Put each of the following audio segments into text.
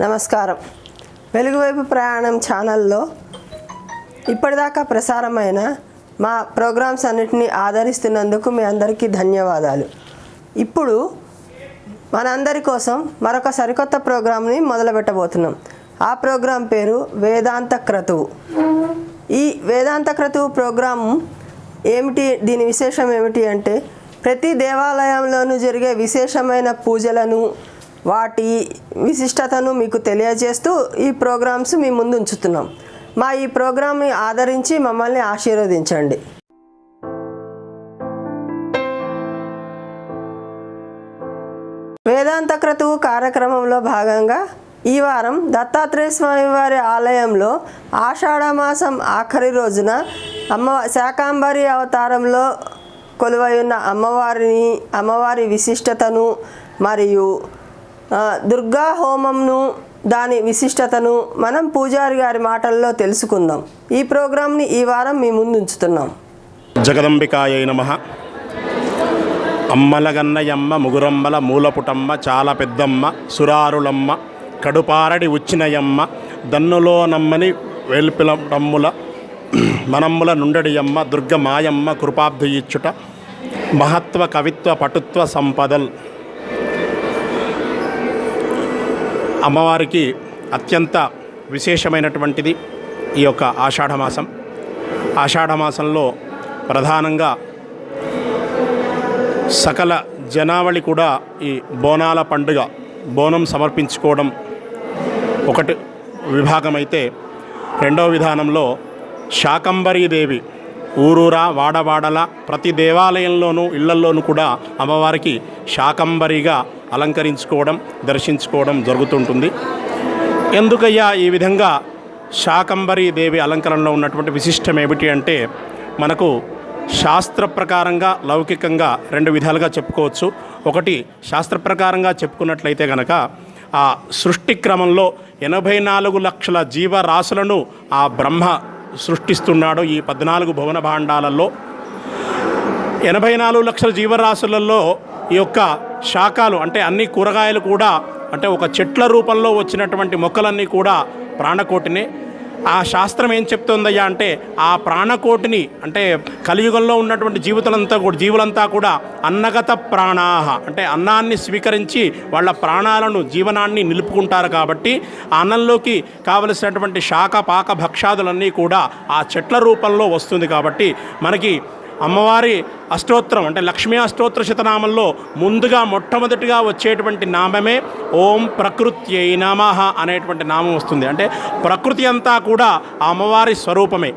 నమస్కారం. వెలుగువైపు ప్రయాణం ఛానల్లో ఇప్పటిదాకా ప్రసారమైన మా ప్రోగ్రామ్స్ అన్నిటిని ఆదరిస్తున్నందుకు మీ అందరికీ ధన్యవాదాలు. ఇప్పుడు మనందరి కోసం మరొక సరికొత్త ప్రోగ్రామ్ని మొదలుపెట్టబోతున్నాం. ఆ ప్రోగ్రాం పేరు వేదాంత క్రతువు. ఈ వేదాంత క్రతువు ప్రోగ్రాం ఏమిటి? దీని విశేషం ఏమిటి అంటే ప్రతి దేవాలయంలోనూ జరిగే విశేషమైన పూజలను వాటి విశిష్టతను మీకు తెలియజేస్తూ ఈ ప్రోగ్రామ్స్ మీ ముందు ఉంచుతున్నాం మా ఈ ప్రోగ్రామ్ని ఆదరించి మమ్మల్ని ఆశీర్వదించండి. వేదాంత క్రతువు కార్యక్రమంలో భాగంగా ఈ వారం దత్తాత్రేయ స్వామి వారి ఆలయంలో ఆషాఢ మాసం ఆఖరి రోజున అమ్మ శాకాంబరి అవతారంలో కొలువై ఉన్న అమ్మవారిని అమ్మవారి విశిష్టతను మరియు దుర్గా హోమంను దాని విశిష్టతను మనం పూజారి గారి మాటల్లో తెలుసుకుందాం. ఈ ప్రోగ్రాంని ఈ వారం మీ ముందుంచుతున్నాం. జగదంబికాయ నమ. అమ్మలగన్నయమ్మ ముగురమ్మల మూలపుటమ్మ చాలా పెద్దమ్మ సురారులమ్మ కడుపారడి ఉచ్చినయమ్మ దన్నులో నమ్మని వేల్పిలటమ్ముల మనమ్ముల నుండడియమ్మ దుర్గ మాయమ్మ కృపాబ్ధి ఇచ్చుట మహత్వ కవిత్వ పటుత్వ సంపదల్. అమ్మవారికి అత్యంత విశేషమైనటువంటిది ఈ యొక్క ఆషాఢమాసం ఆషాఢమాసంలో ప్రధానంగా సకల జనావళి కూడా ఈ బోనాల పండుగ బోనం సమర్పించుకోవడం ఒకటి విభాగం అయితే రెండవ విధానంలో శాకంబరీదేవి ఊరూరా వాడవాడల ప్రతి దేవాలయంలోనూ ఇళ్ళల్లోనూ కూడా అమ్మవారికి శాకంబరిగా అలంకరించుకోవడం దర్శించుకోవడం జరుగుతుంటుంది. ఎందుకయ్యా ఈ విధంగా శాకంబరి దేవి అలంకరణలో ఉన్నటువంటి విశిష్టం ఏమిటి అంటే మనకు శాస్త్ర ప్రకారంగా లౌకికంగా రెండు విధాలుగా చెప్పుకోవచ్చు. ఒకటి శాస్త్ర ప్రకారంగా చెప్పుకున్నట్లయితే గనక ఆ సృష్టి క్రమంలో ఎనభై నాలుగు లక్షల జీవరాశులను ఆ బ్రహ్మ సృష్టిస్తున్నాడు ఈ పద్నాలుగు భువన భాండాలలో. ఎనభై నాలుగు లక్షల జీవరాశులలో ఈ యొక్క శాఖలు అంటే అన్ని కూరగాయలు కూడా అంటే ఒక చెట్ల రూపంలో వచ్చినటువంటి మొక్కలన్నీ కూడా ప్రాణకోటినే. ఆ శాస్త్రం ఏం చెప్తుందయ్యా అంటే ఆ ప్రాణకోటిని అంటే కలియుగంలో ఉన్నటువంటి జీవితాలంతా కూడా జీవులంతా కూడా అన్నగత ప్రాణాహ అంటే అన్నాన్ని స్వీకరించి వాళ్ళ ప్రాణాలను జీవనాన్ని నిలుపుకుంటారు కాబట్టి ఆ అన్నంలోకి కావలసినటువంటి శాఖ పాక భక్షాదులన్నీ కూడా ఆ చెట్ల రూపంలో వస్తుంది కాబట్టి మనకి అమ్మవారి అష్టోత్తరం అంటే లక్ష్మీ అష్టోత్తర శతనామంలో ముందుగా మొట్టమొదటిగా వచ్చేటువంటి నామమే ఓం ప్రకృత్యై నమః అనేటువంటి నామం వస్తుంది. అంటే ప్రకృతి అంతా కూడా ఆ అమ్మవారి స్వరూపమే.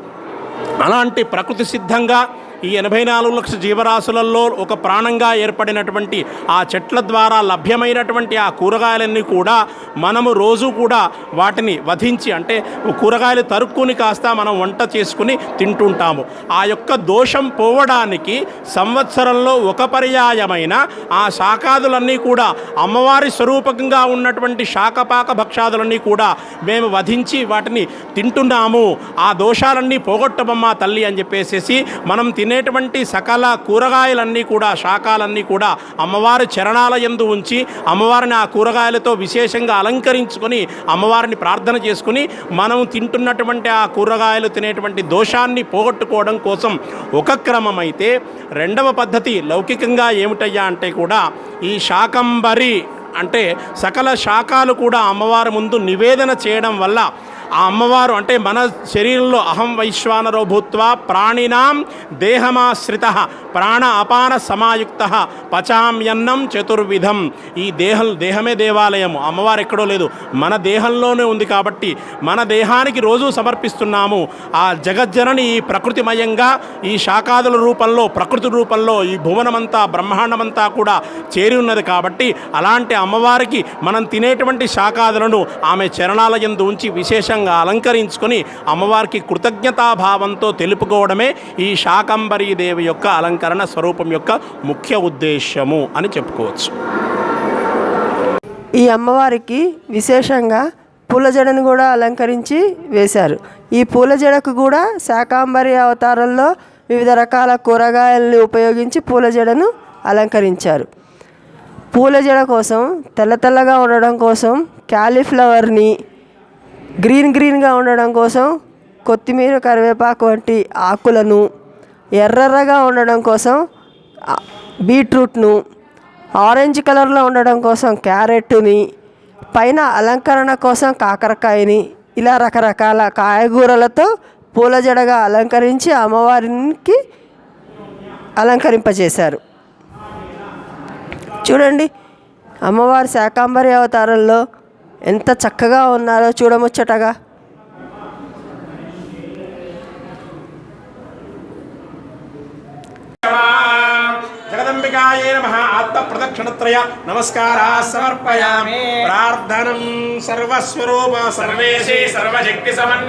అలాంటి ప్రకృతి సిద్ధంగా ఈ ఎనభై నాలుగు లక్షల జీవరాశులలో ఒక ప్రాణంగా ఏర్పడినటువంటి ఆ చెట్ల ద్వారా లభ్యమైనటువంటి ఆ కూరగాయలన్నీ కూడా మనము రోజు కూడా వాటిని వధించి అంటే కూరగాయలు తరుక్కుని కాస్త మనం వంట చేసుకుని తింటుంటాము. ఆ యొక్క దోషం పోవడానికి సంవత్సరంలో ఒక పర్యాయమైన ఆ శాఖాదులన్నీ కూడా అమ్మవారి స్వరూపకంగా ఉన్నటువంటి శాఖపాక భక్షాదులన్నీ కూడా మేము వధించి వాటిని తింటున్నాము. ఆ దోషాలన్నీ పోగొట్టమమ్మా తల్లి అని చెప్పేసేసి మనం తినేటువంటి సకల కూరగాయలన్నీ కూడా శాఖాలన్నీ కూడా అమ్మవారి చరణాల యందు ఉంచి అమ్మవారిని ఆ కూరగాయలతో విశేషంగా అలంకరించుకొని అమ్మవారిని ప్రార్థన చేసుకుని మనం తింటున్నటువంటి ఆ కూరగాయలు తినేటువంటి దోషాన్ని పోగొట్టుకోవడం కోసం ఒక క్రమం అయితే రెండవ పద్ధతి లౌకికంగా ఏమిటయ్యా అంటే కూడా ఈ శాకంబరి అంటే సకల శాఖలు కూడా అమ్మవారి ముందు నివేదన చేయడం వల్ల ఆ అమ్మవారు అంటే మన శరీరంలో అహం వైశ్వానరో భూత్వా ప్రాణినాం దేహమాశ్రిత ప్రాణ అపాన సమాయుక్త పచామ్యన్నం చతుర్విధం. ఈ దేహం దేహమే దేవాలయము. అమ్మవారు ఎక్కడో లేదు. మన దేహంలోనే ఉంది కాబట్టి మన దేహానికి రోజు సమర్పిస్తున్నాము. ఆ జగజ్జనని ఈ ప్రకృతిమయంగా ఈ శాఖాదుల రూపంలో ప్రకృతి రూపంలో ఈ భువనమంతా బ్రహ్మాండమంతా కూడా చేరి ఉన్నది కాబట్టి అలాంటి అమ్మవారికి మనం తినేటువంటి శాఖాదులను ఆమె చరణాల యందు ఉంచి విశేషంగా అలంకరించుకొని అమ్మవారికి కృతజ్ఞతాభావంతో తెలుపుకోవడమే ఈ శాకంబరీ దేవి యొక్క అలంకరణ స్వరూపం యొక్క ముఖ్య ఉద్దేశ్యము అని చెప్పుకోవచ్చు. ఈ అమ్మవారికి విశేషంగా పూల జడను కూడా అలంకరించి వేశారు. ఈ పూల జడకు కూడా శాకాంబరి అవతారంలో వివిధ రకాల కూరగాయల్ని ఉపయోగించి పూల జడను అలంకరించారు. పూల జడ కోసం తెల్ల తెల్లగా ఉండడం కోసం క్యాలీఫ్లవర్ని గ్రీన్ గ్రీన్గా ఉండడం కోసం కొత్తిమీర కరివేపాకు వంటి ఆకులను ఎర్రెర్రగా ఉండడం కోసం బీట్రూట్ను ఆరెంజ్ కలర్లో ఉండడం కోసం క్యారెట్ని పైన అలంకరణ కోసం కాకరకాయని ఇలా రకరకాల కాయగూరలతో పూల జడగా అలంకరించి అమ్మవారికి అలంకరింపజేశారు. చూడండి అమ్మవారి శాకాంబరి అవతారంలో ఎంత చక్కగా ఉన్నారో చూడముచ్చటగా. జగదంబికాయే నమ ఆత్మ ప్రదక్షిణత్రయ నమస్కారా సమర్పయామి. ప్రార్థనం సర్వస్వరూప సర్వేశి సర్వశక్తి సమన్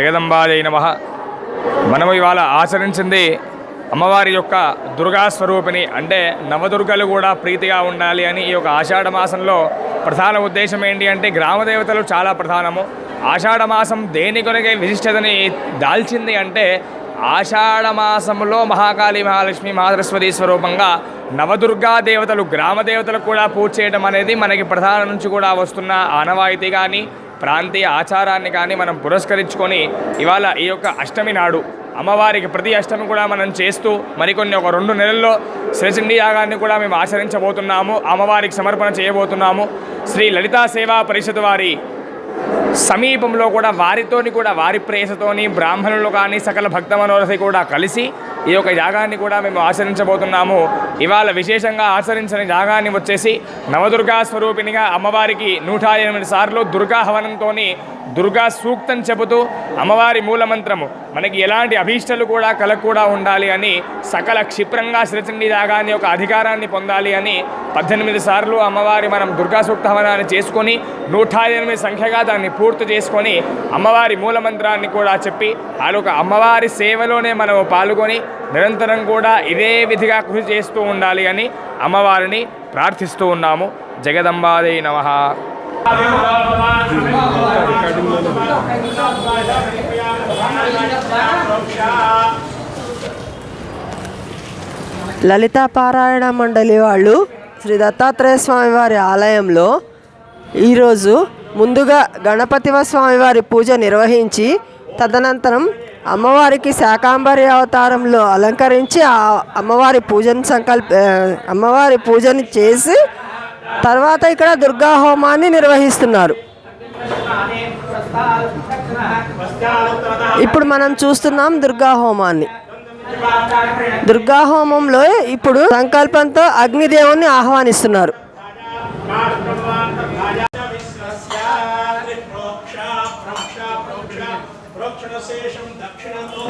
జగదంబాదై నమ. మనము ఇవాళ ఆచరించింది అమ్మవారి యొక్క దుర్గా స్వరూపిణి. అంటే నవదుర్గలు కూడా ప్రీతిగా ఉండాలి అని ఈ యొక్క ఆషాఢ మాసంలో ప్రధాన ఉద్దేశం ఏంటి అంటే గ్రామ దేవతలు చాలా ప్రధానము. ఆషాఢ మాసం దేని కొనకే విశిష్టతని దాల్చింది అంటే ఆషాఢ మాసంలో మహాకాళి మహాలక్ష్మి మహాసరస్వతి స్వరూపంగా నవదుర్గా దేవతలు గ్రామ దేవతలకు కూడా పూజ చేయడం అనేది మనకి ప్రధాన నుంచి కూడా వస్తున్న ఆనవాయితీ కానీ ప్రాంతీయ ఆచారాన్ని కానీ మనం పురస్కరించుకొని ఇవాళ ఈ యొక్క అష్టమి నాడు అమ్మవారికి ప్రతి అష్టమి కూడా మనం చేస్తూ మరికొన్ని ఒక రెండు నెలల్లో శ్రీచండి యాగాన్ని కూడా మేము ఆచరించబోతున్నాము అమ్మవారికి సమర్పణ చేయబోతున్నాము. శ్రీ లలితా సేవా పరిషత్ వారి సమీపంలో కూడా వారితోని కూడా వారి ప్రేసతోని బ్రాహ్మణులు కానీ సకల భక్త మనోరథి కూడా కలిసి ఈ యొక్క యాగాన్ని కూడా మేము ఆచరించబోతున్నాము. ఇవాళ విశేషంగా ఆచరించిన యాగాన్ని వచ్చేసి నవదుర్గా స్వరూపిణిగా అమ్మవారికి నూట ఎనిమిది సార్లు దుర్గా హవనంతో దుర్గా సూక్తం చెబుతూ అమ్మవారి మూలమంత్రము. మనకి ఎలాంటి అభీష్టలు కూడా కలగకుండా కూడా ఉండాలి అని సకల క్షిప్రంగా శ్రీచండి యాగాన్ని ఒక అధికారాన్ని పొందాలి అని పద్దెనిమిది సార్లు అమ్మవారి మనం దుర్గా సూక్త హవనాన్ని చేసుకొని నూట ఎనిమిది సంఖ్యగా దాన్ని పూర్తి చేసుకొని అమ్మవారి మూలమంత్రాన్ని కూడా చెప్పి ఒక అమ్మవారి సేవలోనే మనం పాల్గొని నిరంతరం కూడా ఇదే విధిగా కృషి చేస్తూ ఉండాలి అని అమ్మవారిని ప్రార్థిస్తూ ఉన్నాము. జగదంబాదే నమః. లలితా పారాయణ మండలి వాళ్ళు శ్రీ దత్తాత్రేయ స్వామివారి ఆలయంలో ఈరోజు ముందుగా గణపతివ స్వామివారి పూజ నిర్వహించి తదనంతరం అమ్మవారికి శాకాంబరి అవతారంలో అలంకరించి ఆ అమ్మవారి పూజను సంకల్ప అమ్మవారి పూజను చేసి తర్వాత ఇక్కడ దుర్గా హోమాన్ని నిర్వహిస్తున్నారు. ఇప్పుడు మనం చూస్తున్నాం దుర్గా హోమాన్ని. దుర్గా హోమంలో ఇప్పుడు సంకల్పంతో అగ్నిదేవుణ్ణి ఆహ్వానిస్తున్నారు. దక్షిణతో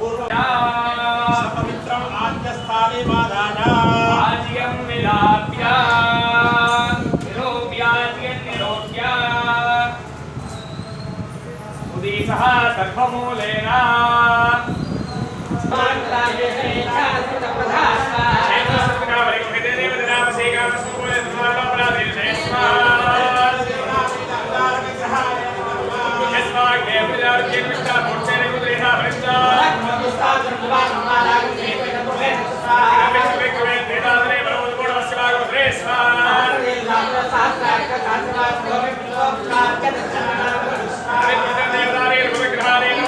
నిధాయ స పవిత్రం పూర్ణపాత్రమాదాయ అక్షతోదకై పూర్వ స పవిత్రం ఆద్యస్థానే మాదాయ ఆజ్యం విలాప్య నిరోప్యాజ్యం నిరోప్య ఉదీసః సర్వమూలేన దేవదారేణ విగ్రహారేణ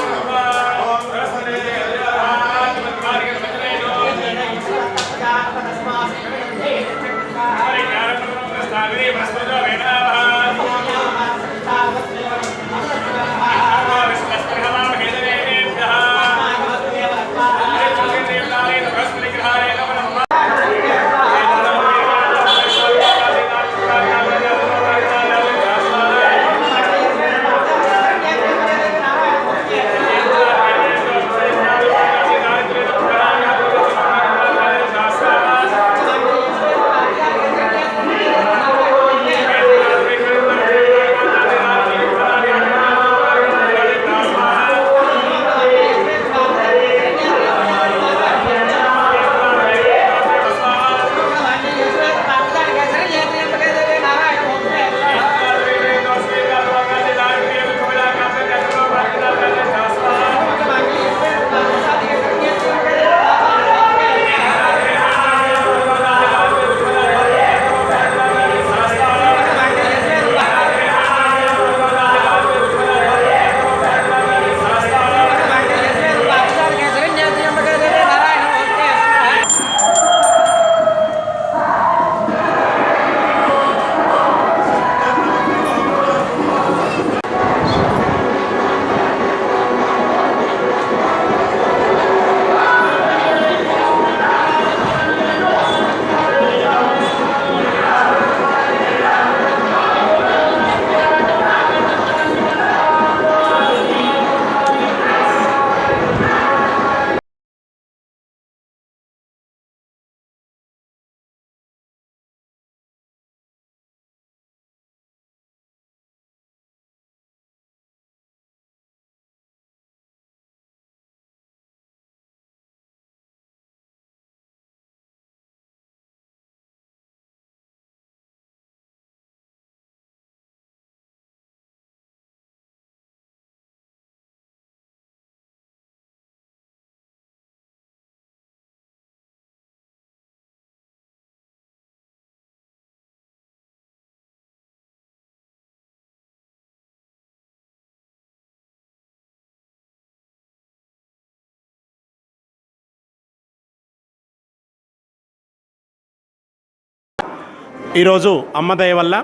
ఈరోజు అమ్మదయ వల్ల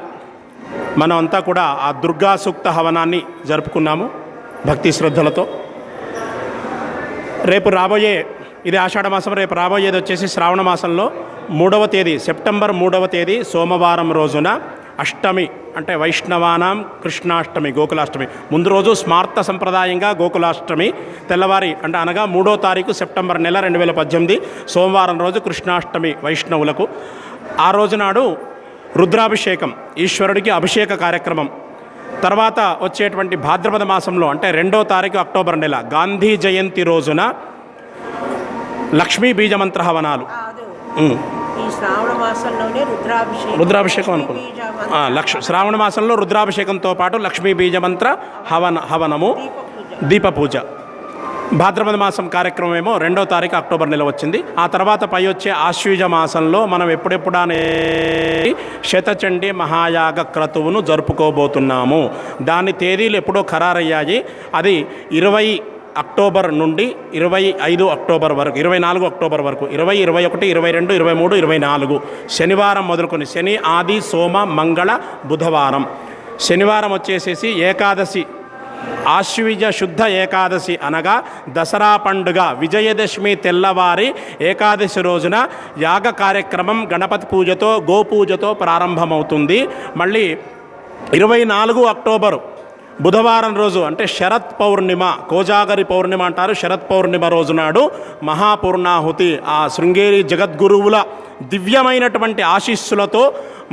మనం అంతా కూడా ఆ దుర్గా సూక్త హవనాన్ని జరుపుకున్నాము భక్తి శ్రద్ధలతో. రేపు రాబోయే ఇది ఆషాఢ మాసం రేపు రాబోయేది వచ్చేసి శ్రావణ మాసంలో మూడవ తేదీ సెప్టెంబర్ మూడవ తేదీ సోమవారం రోజున అష్టమి అంటే వైష్ణవానాం కృష్ణాష్టమి గోకులాష్టమి. ముందు రోజు స్మార్త సంప్రదాయంగా గోకులాష్టమి తెల్లవారి అంటే అనగా మూడో తారీఖు సెప్టెంబర్ నెల రెండు వేల పద్దెనిమిది సోమవారం రోజు కృష్ణాష్టమి వైష్ణవులకు. ఆ రోజునాడు రుద్రాభిషేకం ఈశ్వరుడికి అభిషేక కార్యక్రమం. తర్వాత వచ్చేటువంటి భాద్రపద మాసంలో అంటే రెండో తారీఖు అక్టోబర్ నెల గాంధీ జయంతి రోజున లక్ష్మీ బీజమంత్ర హవనాలు రుద్రాభిషేకం అనుకున్నాం. లక్ష శ్రావణ మాసంలో రుద్రాభిషేకంతో పాటు లక్ష్మీ బీజమంత్ర హవన హవనము దీప పూజ భాద్రపద మాసం కార్యక్రమం ఏమో రెండో తారీఖు అక్టోబర్ నెల వచ్చింది. ఆ తర్వాత పై వచ్చే ఆశ్వీజ మాసంలో మనం ఎప్పుడెప్పుడానే శతచండీ మహాయాగ క్రతువును జరుపుకోబోతున్నాము. దాని తేదీలు ఎప్పుడో ఖరారయ్యాయి. అది ఇరవై అక్టోబర్ నుండి ఇరవై ఐదు అక్టోబర్ వరకు ఇరవై నాలుగు అక్టోబర్ వరకు ఇరవై ఇరవై ఒకటి ఇరవై రెండు ఇరవై మూడు ఇరవై నాలుగు శనివారం మొదలుకొని శని ఆది సోమ మంగళ బుధవారం. శనివారం వచ్చేసేసి ఏకాదశి ఆశ్విజ శుద్ధ ఏకాదశి అనగా దసరా పండుగ విజయదశమి తెల్లవారి ఏకాదశి రోజున యాగ కార్యక్రమం గణపతి పూజతో గోపూజతో ప్రారంభమవుతుంది. మళ్ళీ ఇరవై నాలుగు అక్టోబరు బుధవారం రోజు అంటే శరత్ పౌర్ణిమ కోజాగరి పౌర్ణిమ అంటారు. శరత్ పౌర్ణిమ రోజు నాడు మహాపూర్ణాహుతి ఆ శృంగేరి జగద్గురువుల దివ్యమైనటువంటి ఆశీస్సులతో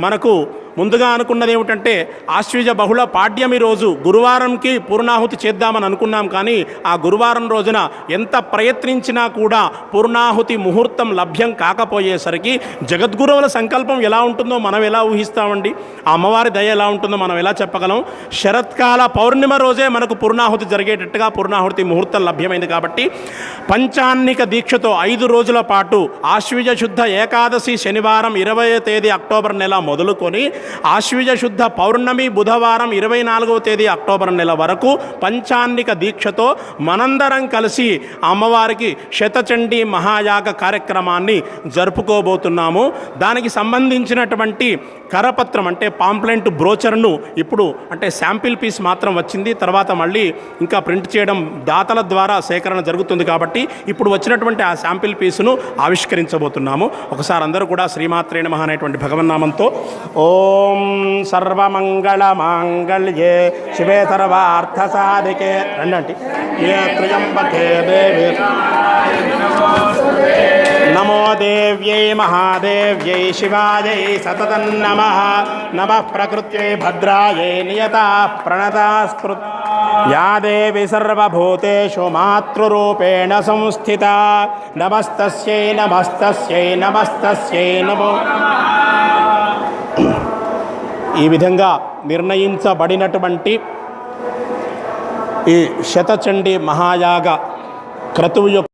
మనకు ముందుగా అనుకున్నది ఏమిటంటే ఆశ్వీజ బహుళ పాడ్యమి రోజు గురువారంకి పూర్ణాహుతి చేద్దామని అనుకున్నాం కానీ ఆ గురువారం రోజున ఎంత ప్రయత్నించినా కూడా పూర్ణాహుతి ముహూర్తం లభ్యం కాకపోయేసరికి జగద్గురువుల సంకల్పం ఎలా ఉంటుందో మనం ఎలా ఊహిస్తామండి? ఆ అమ్మవారి దయ ఎలా ఉంటుందో మనం ఎలా చెప్పగలం? శరత్కాల పౌర్ణిమ రోజే మనకు పూర్ణాహుతి జరిగేటట్టుగా పూర్ణాహుతి ముహూర్తం లభ్యమైంది కాబట్టి పంచాన్నిక దీక్షతో ఐదు రోజుల పాటు ఆశ్వీజ శుద్ధ ఏకాదశి శనివారం ఇరవై తేదీ అక్టోబర్ నెల మొదలుకొని ఆశ్వీజ శుద్ధ పౌర్ణమి బుధవారం ఇరవై నాలుగవ తేదీ అక్టోబర్ నెల వరకు పంచాన్నిక దీక్షతో మనందరం కలిసి అమ్మవారికి శతచండీ మహాయాగ కార్యక్రమాన్ని జరుపుకోబోతున్నాము. దానికి సంబంధించినటువంటి కరపత్రం అంటే పాంప్లెంట్ బ్రోచర్ను ఇప్పుడు అంటే శాంపిల్ పీస్ మాత్రం వచ్చింది. తర్వాత మళ్ళీ ఇంకా ప్రింట్ చేయడం దాతల ద్వారా సేకరణ జరుగుతుంది కాబట్టి ఇప్పుడు వచ్చినటువంటి ఆ శాంపిల్ పీసును ఆవిష్కరించబోతున్నాము. ఒకసారి అందరూ కూడా శ్రీమాత్రేణ మహా అనేటువంటి భగవన్నామంతో. ఓ ఓం సర్వమంగళమాంగళ్యే. శివే సర్వార్థ సాధికే రండి ఏ త్రయంబకే దేవి. నమో దేవ్యై మహాదేవ్యై శివాయై సతతం నమ నమ ప్రకృత్యై భద్రాయై నియత ప్రణతాస్కృత్ యా దేవి సర్వభూతేషు మాతృరూపేణ సంస్థిత. నమస్తస్యై నమస్తస్యై నమస్తస్యై నమో ఈ విధంగా నిర్ణయించబడినటువంటి ఈ శతచండీ మహాయాగ క్రతువు యొక్క